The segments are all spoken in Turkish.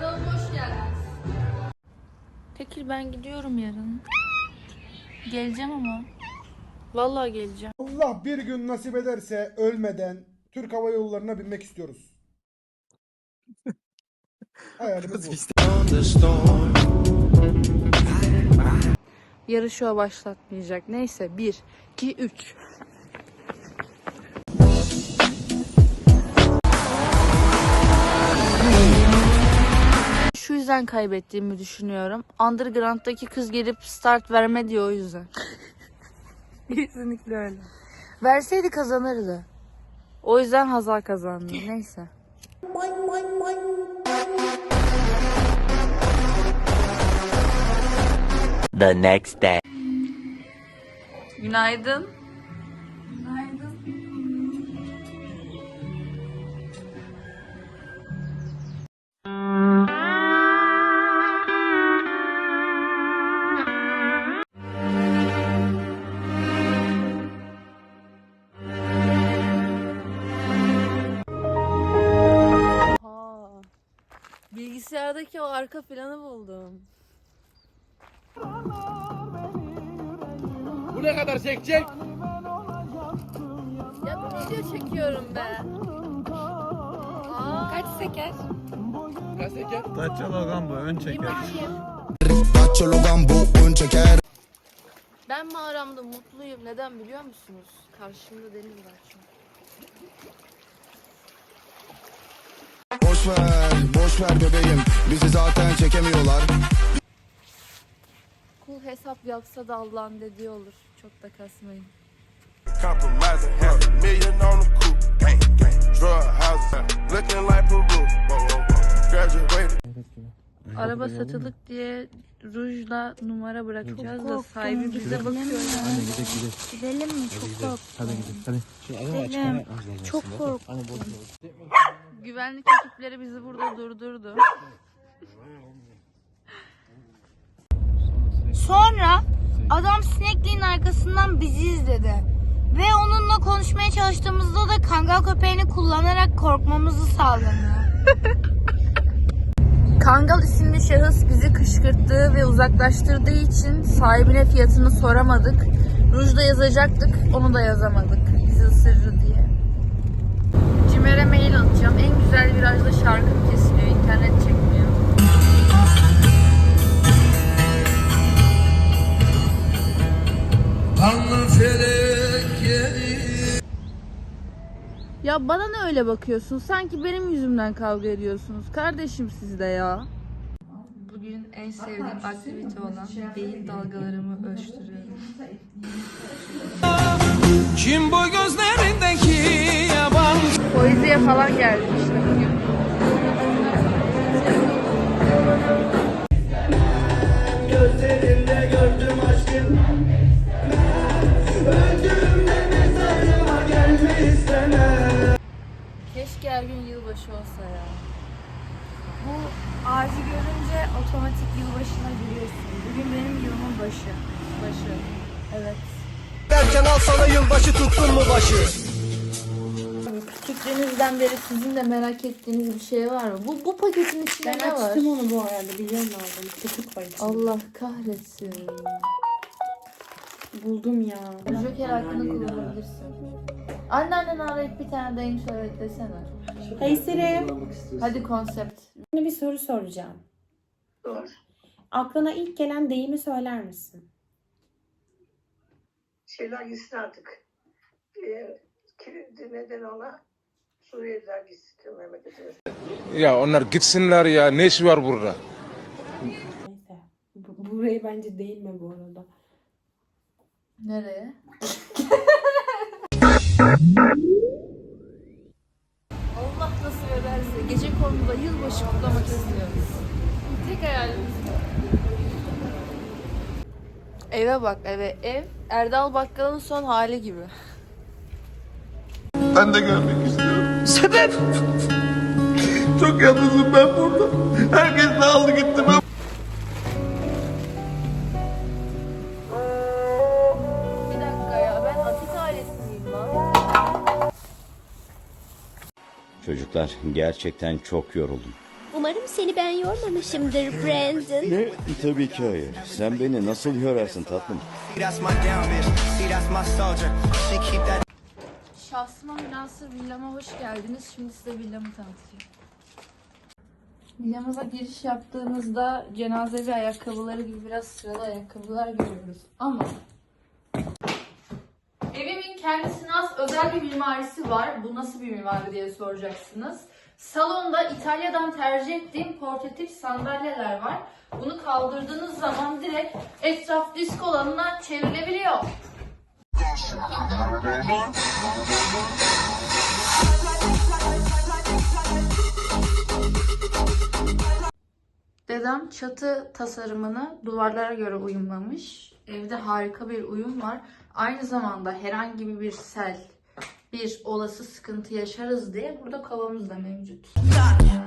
Kanalıma hoş geldiniz. Tekir ben gidiyorum yarın. Geleceğim ama. Vallahi geleceğim. Allah bir gün nasip ederse ölmeden Türk Hava Yolları'na binmek istiyoruz. Hayalimiz bu. Yarışı o başlatmayacak. Neyse 1, 2, 3. yüzden kaybettiğimi düşünüyorum. Underground'daki kız gelip start verme diyor o yüzden. Kesinlikle öyle. Verseydi kazanırdı. O yüzden Hazal kazandı. Neyse. The next day. Günaydın. Bilgisayardaki o arka planı buldum. Bu ne kadar çekecek? Ya bir video çekiyorum be. Aa, kaç seker? Kaç çeker? Dacia Logan bu ön çeker. Dacia Logan bu ön çeker Ben mağaramda mutluyum. Neden biliyor musunuz? Karşımda deniz var çünkü. Boş ver, boş ver bebeğim Bizi zaten çekemiyorlar Kul hesap yapsa da Allah'ın dediği olur. Çok da kasmayın. Compromising half a million on the coupe. Gang, gang. Drug houses. Looking like Peru. Whoa, whoa, whoa. Graduated. Araba satılık diye rujla numara bırakacağız da sahibi bize bakıyor. Hadi gidelim gidelim. Gidelim mi? Çok korktum. Hadi gidelim. Hadi. Gidelim. Çok korktum. Güvenlik ekipleri bizi burada durdurdu. Sonra adam sinekliğin arkasından bizi izledi. Ve onunla konuşmaya çalıştığımızda da kangal köpeğini kullanarak korkmamızı sağladı. Kangal isimli şahıs bizi kışkırttığı ve uzaklaştırdığı için sahibine fiyatını soramadık. Rujda yazacaktık, onu da yazamadık. Bizi ısırır diye. Cimer'e mail atacağım. En güzel virajda şarkım kesiliyor, internet çekmiyor. Ya bana ne öyle bakıyorsun? Sanki benim yüzümden kavga ediyorsunuz. Kardeşim siz de ya. Bugün en sevdiğim aktivite olan beyin dalgalarımı ölçtürüyorum. Kim bu gözlerindeki yabancı? Poeziye falan geldim Keşke her gün yılbaşı olsa ya. Bu ağacı görünce otomatik yılbaşına giriyorsun. Bugün benim yılımın başı. Başı. Evet. Derken al sana yılbaşı tuttun mu başı Küçüklüğünüzden beri sizin de merak ettiğiniz bir şey var mı? Bu, bu paketin içinde Ben ne var? açtım onu bu arada biliyorum aldım. Köpük var içinde. Allah kahretsin. Buldum ya. Joker hakkını kullanabilirsin. Anneanneni arayıp bir tane dayım söyle desene. Hey Siri. Hadi konsept. Şimdi bir soru soracağım. Aklına ilk gelen deyimi söyler misin? şeyler gitsin artık. Ee, neden ona? Suriyeliler gitsin memleketine. Ya onlar gitsinler ya. Ne işi var burada? Neyse. Bu- burayı bence değinme bu arada. Nereye? Allah nasip ederse gece konuda yılbaşı kutlamak istiyoruz. Tek hayalimiz bu. Eve bak eve. Ev Erdal Bakkal'ın son hali gibi. Ben de gelmek istiyorum. Sebep? Çok yalnızım ben burada. Herkes de aldı gitti. Ben Bir dakika ya ben Atit ailesiyim lan. Çocuklar gerçekten çok yoruldum. Umarım seni ben yormamışımdır Brandon. Ne? Tabii ki hayır. Sen beni nasıl yorarsın tatlım? Şahsıma münasır villama hoş geldiniz. Şimdi size villamı tanıtacağım. Villamıza giriş yaptığımızda cenazevi ayakkabıları gibi biraz sıralı ayakkabılar görüyoruz. Ama evimin kendisine az özel bir mimarisi var. Bu nasıl bir mimari diye soracaksınız. Salonda İtalya'dan tercih ettiğim portatif sandalyeler var. Bunu kaldırdığınız zaman direkt etraf disk alanına çevrilebiliyor. Dedem çatı tasarımını duvarlara göre uyumlamış. Evde harika bir uyum var. Aynı zamanda herhangi bir sel, bir olası sıkıntı yaşarız diye burada kovamız da mevcut.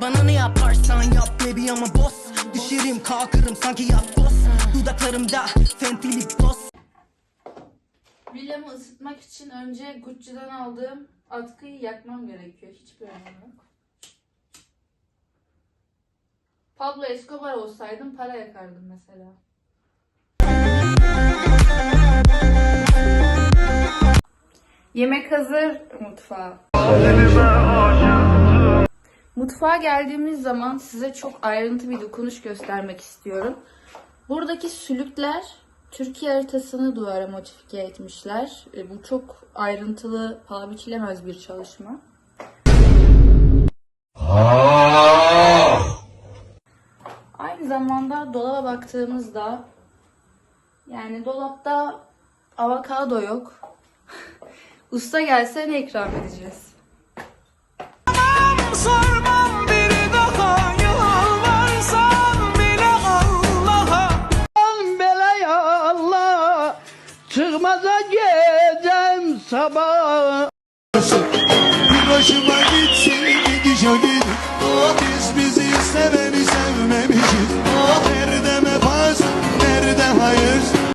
Bana ne yaparsan yap baby ama boss Düşerim kalkarım sanki yap boss Dudaklarımda fenty lip Villamı ısıtmak için önce Gucci'den aldığım atkıyı yakmam gerekiyor. Hiçbir önemi yok. Pablo Escobar olsaydım para yakardım mesela. Yemek hazır mutfağa. Mutfağa geldiğimiz zaman size çok ayrıntı bir dokunuş göstermek istiyorum. Buradaki sülükler Türkiye haritasını duvara modifike etmişler. E, Bu çok ayrıntılı, paha biçilemez bir çalışma. Aynı zamanda dolaba baktığımızda yani dolapta avokado yok. Usta gelse ne ikram edeceğiz? Çıkmaza gecem sabah. Bir başıma